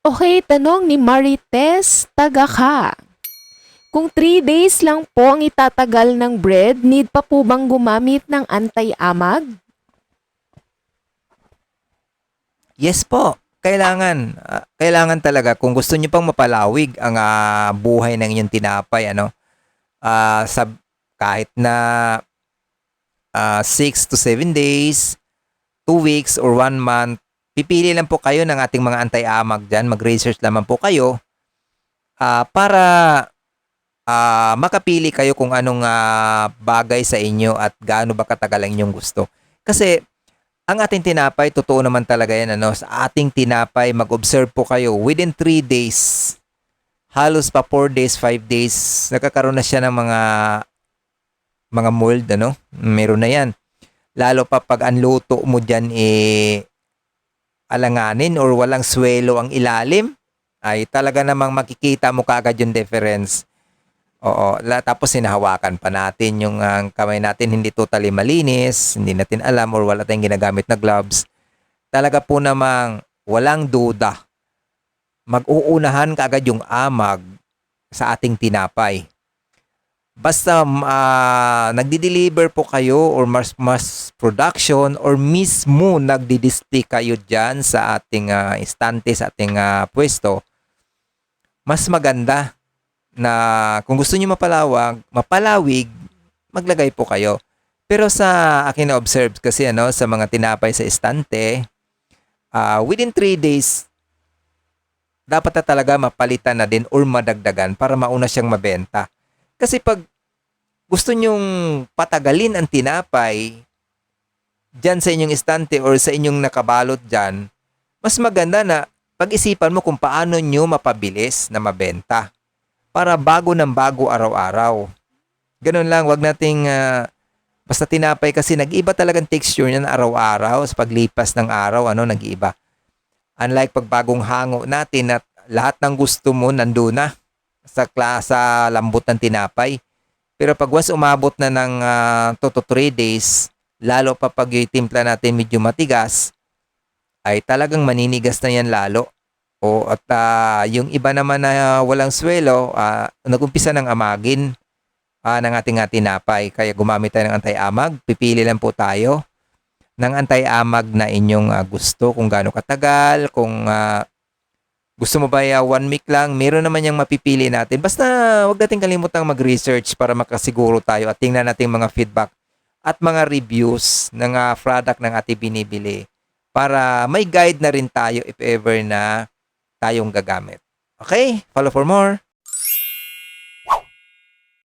Okay, tanong ni Marites, taga ka. Kung 3 days lang po ang itatagal ng bread, need pa po bang gumamit ng anti-amag? Yes po. Kailangan, ah, kailangan talaga kung gusto niyo pang mapalawig ang ah, buhay ng inyong tinapay ano. ah sa kahit na 6 to 7 days, 2 weeks or 1 month, pipili lang po kayo ng ating mga anti-amag diyan, mag-research lamang po kayo ah, para ah, makapili kayo kung anong ah, bagay sa inyo at gaano ba katagal ang inyong gusto. Kasi ang ating tinapay, totoo naman talaga yan, ano, sa ating tinapay, mag-observe po kayo, within 3 days, halos pa 4 days, 5 days, nakakaroon na siya ng mga mga mold, ano, meron na yan. Lalo pa pag ang luto mo dyan, eh, alanganin or walang swelo ang ilalim, ay talaga namang makikita mo kagad yung difference. Oo, tapos sinahawakan pa natin yung ah, kamay natin hindi totally malinis, hindi natin alam or wala tayong ginagamit na gloves. Talaga po namang walang duda. Mag-uunahan kaagad yung amag sa ating tinapay. Basta ah, nagdi-deliver po kayo or mas mas production or mismo nagdi-display kayo diyan sa ating ah, estante sa ating ah, pwesto, mas maganda na kung gusto niyo mapalawag, mapalawig, maglagay po kayo. Pero sa akin na observe kasi ano sa mga tinapay sa estante, ah, within 3 days dapat na talaga mapalitan na din or madagdagan para mauna siyang mabenta. Kasi pag gusto nyong patagalin ang tinapay dyan sa inyong estante or sa inyong nakabalot dyan, mas maganda na pag-isipan mo kung paano nyo mapabilis na mabenta para bago ng bago araw-araw. Ganun lang, wag nating ah, basta tinapay kasi nag-iba talagang texture niyan araw-araw sa paglipas ng araw, ano, nag-iiba. Unlike pag bagong hango natin at lahat ng gusto mo nandoon na sa klasa lambot ng tinapay. Pero pag once umabot na ng 2 to 3 days, lalo pa pag yung timpla natin medyo matigas, ay talagang maninigas na yan lalo. O at ah, yung iba naman na walang swelo, ah, nag-umpisa ng amagin ah, ng ating tinapay. Kaya gumamit tayo ng anti-amag. Pipili lang po tayo ng anti-amag na inyong ah, gusto. Kung gaano katagal, kung ah, gusto mo ba ya one week lang, meron naman yung mapipili natin. Basta wag natin kalimutang mag-research para makasiguro tayo at tingnan natin mga feedback at mga reviews ng ah, product ng ating binibili para may guide na rin tayo if ever na tayong gagamit. Okay? Follow for more.